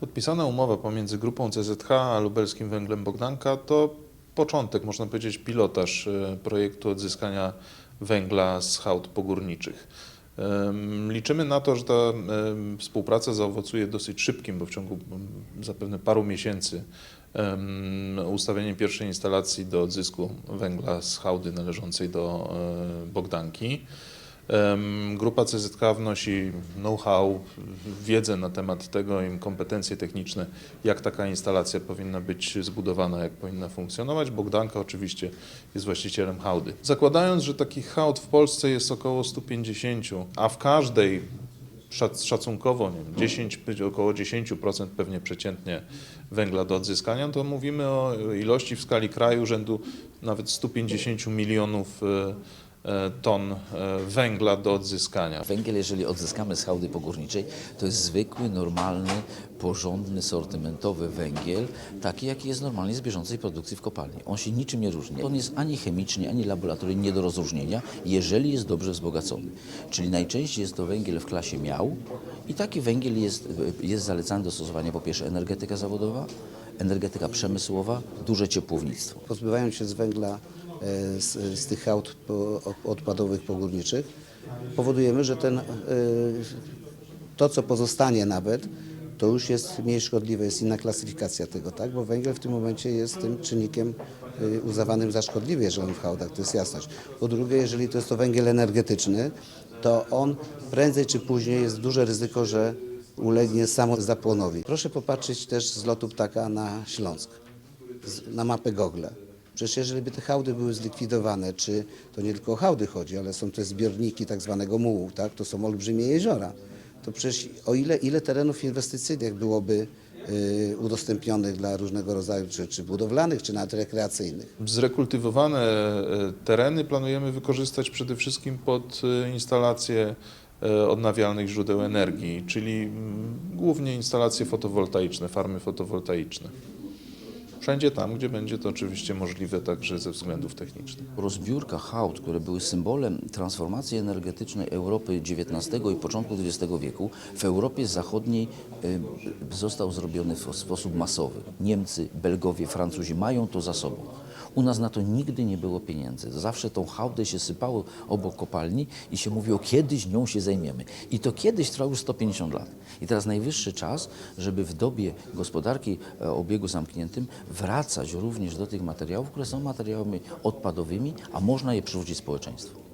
Podpisana umowa pomiędzy grupą CZH a lubelskim węglem Bogdanka to początek, można powiedzieć, pilotaż e, projektu odzyskania węgla z hałd pogórniczych. Liczymy na to, że ta współpraca zaowocuje dosyć szybkim, bo w ciągu zapewne paru miesięcy em, ustawieniem pierwszej instalacji do odzysku węgla z hałdy należącej do e, Bogdanki. Grupa CZK wnosi know-how, wiedzę na temat tego i kompetencje techniczne, jak taka instalacja powinna być zbudowana, jak powinna funkcjonować. Bogdanka oczywiście jest właścicielem hałdy. Zakładając, że takich hałd w Polsce jest około 150, a w każdej szac- szacunkowo nie wiem, 10, około 10% pewnie przeciętnie węgla do odzyskania, to mówimy o ilości w skali kraju rzędu nawet 150 milionów e, ton e, węgla do odzyskania. Węgiel, jeżeli odzyskamy z hałdy pogórniczej, to jest zwykły, normalny, porządny, sortymentowy węgiel, taki jaki jest normalnie z bieżącej produkcji w kopalni. On się niczym nie różni. On jest ani chemicznie, ani laboratoryjnie nie do rozróżnienia, jeżeli jest dobrze wzbogacony. Czyli najczęściej jest to węgiel w klasie miał i taki węgiel jest, jest zalecany do stosowania po pierwsze energetyka zawodowa, energetyka przemysłowa, duże ciepłownictwo. pozbywając się z węgla e, z, z tych po- odpadowych pogórniczych, powodujemy, że ten, e, to, co pozostanie nawet, to już jest mniej szkodliwe, jest inna klasyfikacja tego, tak? Bo węgiel w tym momencie jest tym czynnikiem e, uznawanym za szkodliwy, jeżeli on w hałdach, to jest jasność. Po drugie, jeżeli to jest to węgiel energetyczny, to on prędzej czy później jest duże ryzyko, że ulegnie samozapłonowi. Proszę popatrzeć też z lotu ptaka na Śląsk na mapę Google. Przecież jeżeli by te hałdy były zlikwidowane, czy to nie tylko o hałdy chodzi, ale są te zbiorniki tak zwanego mułu, tak? to są olbrzymie jeziora, to przecież o ile, ile terenów inwestycyjnych byłoby y, udostępnionych dla różnego rodzaju, czy, czy budowlanych, czy nawet rekreacyjnych. Zrekultywowane e, tereny planujemy wykorzystać przede wszystkim pod e, instalacje odnawialnych źródeł energii, czyli mm, głównie instalacje fotowoltaiczne, farmy fotowoltaiczne. Wszędzie tam, gdzie będzie to oczywiście możliwe także ze względów technicznych. Rozbiórka hałd, które były symbolem transformacji energetycznej Europy XIX i początku XX wieku, w Europie Zachodniej y, został zrobiony w sposób masowy. Niemcy, Belgowie, Francuzi mają to za sobą. U nas na to nigdy nie było pieniędzy. Zawsze tą hałdę się sypało obok kopalni i się mówiło, kiedyś nią się zajmiemy. I to kiedyś trwało już 150 lat. I teraz najwyższy czas, żeby w dobie gospodarki e, o obiegu zamkniętym wracać również do tych materiałów, które są materiałami odpadowymi, a można je przywrócić społeczeństwu.